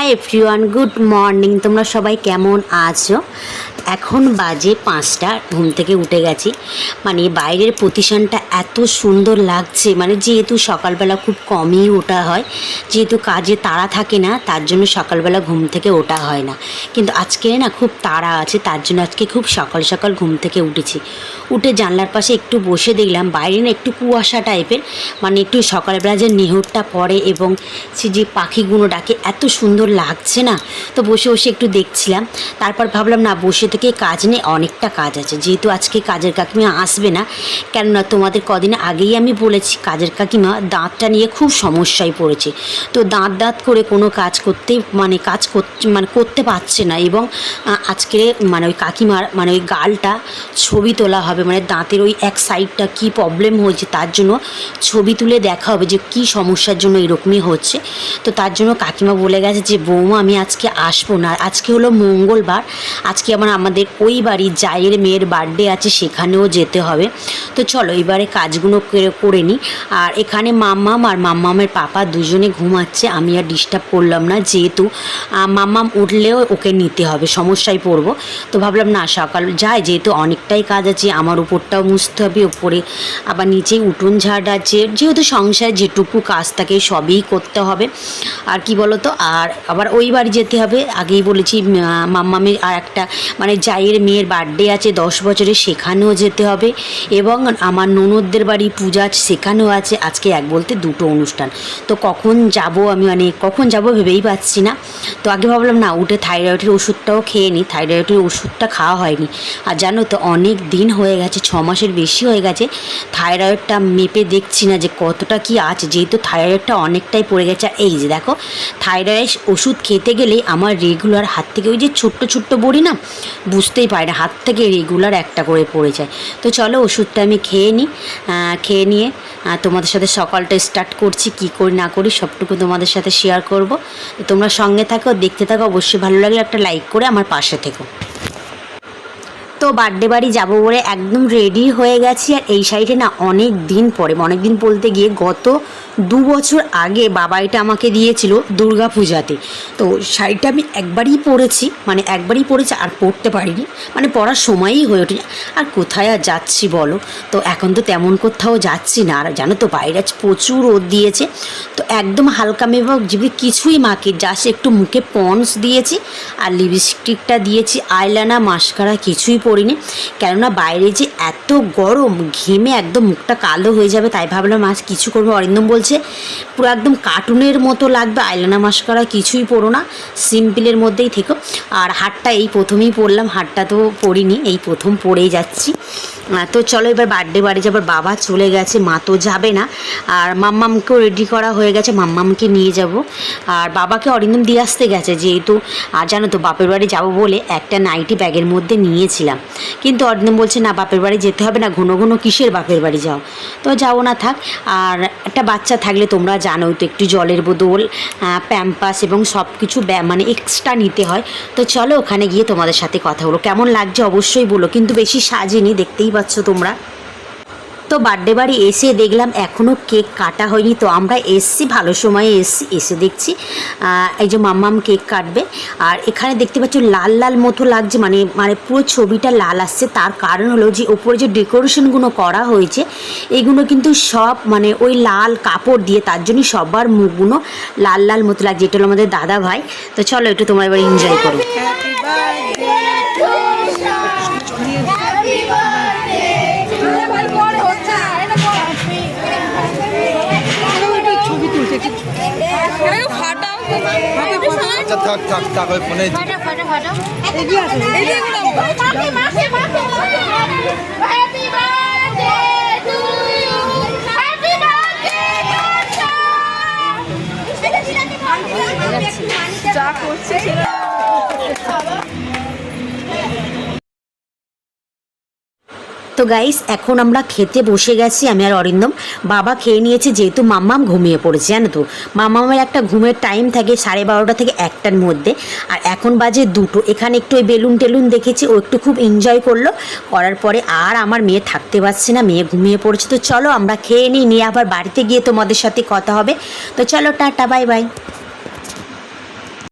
Hi everyone good morning তোমরা সবাই কেমন আছো? এখন বাজে পাঁচটা, ঘুম থেকে উঠে গেছি। মানে বাইরের প্রতিষ্ঠানটা এত সুন্দর লাগছে। মানে যেহেতু সকালবেলা খুব কমই ওঠা হয়, যেহেতু কাজে তাড়া থাকে না, তার জন্য সকালবেলা ঘুম থেকে ওঠা হয় না। কিন্তু আজকে না খুব তাড়া আছে, তার জন্য আজকে খুব সকাল সকাল ঘুম থেকে উঠেছি। উঠে জানলার পাশে একটু বসে দেখলাম, বাইরে না একটু কুয়াশা টাইপের। মানে একটু সকালবেলা যে নেহরটা পড়ে এবং সে যে পাখিগুলো ডাকে, এত সুন্দর লাগছে না। তো বসে বসে একটু দেখছিলাম। তারপর ভাবলাম, না, বসে থেকে কাজ নেই, অনেকটা কাজ আছে। যেহেতু আজকে কাজের কাকিমা আসবে না, কেননা তোমাদের কদিন আগেই আমি বলেছি, কাজের কাকিমা দাঁতটা নিয়ে খুব সমস্যায় পড়েছে। তো দাঁত দাঁত করে কোনো কাজ করতে মানে কাজ মানে করতে পারছে না এবং আজকে মানে ওই কাকিমার মানে ওই গালটা ছবি তোলা হবে মানে দাঁতের ওই এক সাইডটা কি প্রবলেম হয়েছে, তার জন্য ছবি তুলে দেখা হবে যে কি সমস্যার জন্য এরকমই হচ্ছে। তো তার জন্য কাকিমা বলে গেছে যে বৌমা, আমি আজকে আসব না। আজকে হলো মঙ্গলবার। আজকে আমার, আমাদের ওই বাড়ির জায়ের মেয়ের বার্থডে আছে, সেখানেও যেতে হবে। তো চলো, এবারে কাজগুলো করে- নিই আর এখানে মাম্মাম আর মাম্মামের পাপা দুজনে ঘুমাচ্ছে, আমি আর ডিস্টার্ব করলাম না। যেহেতু মাম্মাম উঠলেও ওকে নিতে হবে, সমস্যায় পড়ব। তো ভাবলাম, না, সকাল যায়, যেহেতু অনেকটাই কাজ আছে, আমার উপরটাও মুছতে হবে, উপরে আবার নিচেই উঠোন ঝাড় আছে। যেহেতু সংসার যেটুকু কাজ থাকে, সবই করতে হবে। আর কি বলতো? আর আবার ওই বাড়ি যেতে হবে। আগেই বলেছি মাম্মামের আর একটা মানে জায়ের মেয়ের বার্থডে আছে, দশ বছরের সেখানেও যেতে হবে। এবং আমার ননদদের বাড়ি পূজা সেখানেও আছে। আজকে এক বলতে দুটো অনুষ্ঠান। তো কখন যাব আমি মানে কখন যাব ভেবেই পাচ্ছি না। তো আগে ভাবলাম, না, উঠে থাইরয়েডের ওষুধটাও খেয়ে নিই থাইরয়েডের ওষুধটা খাওয়া হয়নি। আর জানো তো, অনেক দিন হয়ে গেছে, ছ মাসের বেশি হয়ে গেছে। থাইরয়েডটা মেপে দেখছি না যে কতটা কি আছে। যেহেতু থাইরয়েডটা অনেকটাই পড়ে গেছে। এই যে দেখো থাইরয়েড ওষুধ খেতে গেলে আমার রেগুলার হাত থেকে ওই যে ছোট্ট ছোট্ট বড়ি না, বুঝতেই পারি না, হাত থেকে রেগুলার একটা করে পড়ে যায়। তো চলো ওষুধটা আমি খেয়ে নিই খেয়ে নিয়ে তোমাদের সাথে সকালটা স্টার্ট করছি, কি করি না করি সবটুকু তোমাদের সাথে শেয়ার করব। তোমরা সঙ্গে থাকো, দেখতে থাকো, অবশ্যই ভালো লাগলে একটা লাইক করে আমার পাশে থেকো। তো বার্থডে বাড়ি যাব বলে একদম রেডি হয়ে গেছি। আর এই সাইডে না অনেক দিন পরে অনেক দিন বলতে গিয়ে গত দু বছর আগে বাবা এটা আমাকে দিয়েছিল দুর্গা পূজাতে। তো শাড়িটা আমি একবারই পরেছি মানে একবারই পরেছি আর পরতে পারিনি। মানে পরার সময়ই হয়ে ওঠে আর কোথায় আর যাচ্ছি বলো? তো এখন তো তেমন কোথাও যাচ্ছি না। আর জানো তো বাইরে আজ প্রচুর রোদ দিয়েছে। তো একদম হালকা মেবা জিবি কিছুই মাকে জাস্ট একটু মুখে পন্স দিয়েছি আর লিপস্টিকটা দিয়েছি আইলানা মাস্কারা কিছুই পরিনি কেননা বাইরে যে এত গরম, ঘেমে একদম মুখটা কালো হয়ে যাবে, তাই ভাবলাম আজ কিছু করব। অরিন্দম বলছে, পুরো একদম কার্টুনের মতো লাগবে, আইলানা মাস্কারা কিছুই পরো না, সিম্পলের মধ্যেই থেকো। আর হাটটা এই প্রথমেই পরলাম হাটটা তো পরিনি, এই প্রথম পরেই যাচ্ছি। তো চলো এবার বার্থডে বাড়ি যাবার। বাবা চলে গেছে, মা তো যাবে না। আর মাম্মামকেও রেডি করা হয়ে গেছে, মাম্মামকে নিয়ে যাব। আর বাবাকে অরিন্দম দিয়ে আসতে গেছে, যেহেতু, আর জানো তো, বাপের বাড়ি যাব বলে একটা নাইটি ব্যাগের মধ্যে নিয়েছিলাম। কিন্তু অরিন্দম বলছে, না, বাপের বাড়ি যেতে হবে না, ঘন ঘন কিসের বাপের বাড়ি যাও? তো যাব না থাক, আর একটা বাচ্চা থাকলে তোমরা জানো তো, একটু জলের বোতল প্যাম্পাস এবং সব কিছু মানে এক্সট্রা নিতে হয়। তো চলো ওখানে গিয়ে তোমাদের সাথে কথা বলো। কেমন লাগছে অবশ্যই বলো, কিন্তু বেশি সাজিনি, দেখতেই পাচ্ছ তোমরা? তো বার্থডে বাড়ি এসে দেখলাম এখনও কেক কাটা হয়নি, তো আমরা এসছি, ভালো সময়ে এসছি, এসে দেখছি এই যে মাম্মাম কেক কাটবে, আর এখানে দেখতে পাচ্ছ লাল লাল মতো লাগছে মানে মানে পুরো ছবিটা লাল আসছে, তার কারণ হলো যে ওপরে যে ডেকোরেশনগুলো করা হয়েছে, এগুলো কিন্তু সব মানে ওই লাল কাপড় দিয়ে, তার জন্যই সবার মুখগুলো লাল লাল মতো লাগছে, এটা হলো আমাদের দাদা ভাই, তো চলো একটু তোমরা এবার এনজয় করো। আচ্ছা থাক থাক থাক ওই ফোনে এগিয়ে আসো। তো গাইস এখন আমরা খেতে বসে গেছি, আমি আর অরিন্দম। বাবা খেয়ে নিয়েছে, যেহেতু মাম্মাম ঘুমিয়ে পড়েছে, জানো তো। মাম্মামের একটা ঘুমের টাইম থাকে সাড়ে বারোটা থেকে একটার মধ্যে। আর এখন বাজে দুটো। এখানে একটু ওই বেলুন টেলুন দেখেছি, ও একটু খুব এনজয় করল। করার পরে আর আমার মেয়ে থাকতে পারছে না, মেয়ে ঘুমিয়ে পড়েছে। তো চলো আমরা খেয়ে নিই, নিয়ে আবার বাড়িতে গিয়ে তোমাদের সাথে কথা হবে। তো চলো, টাটা বাই বাই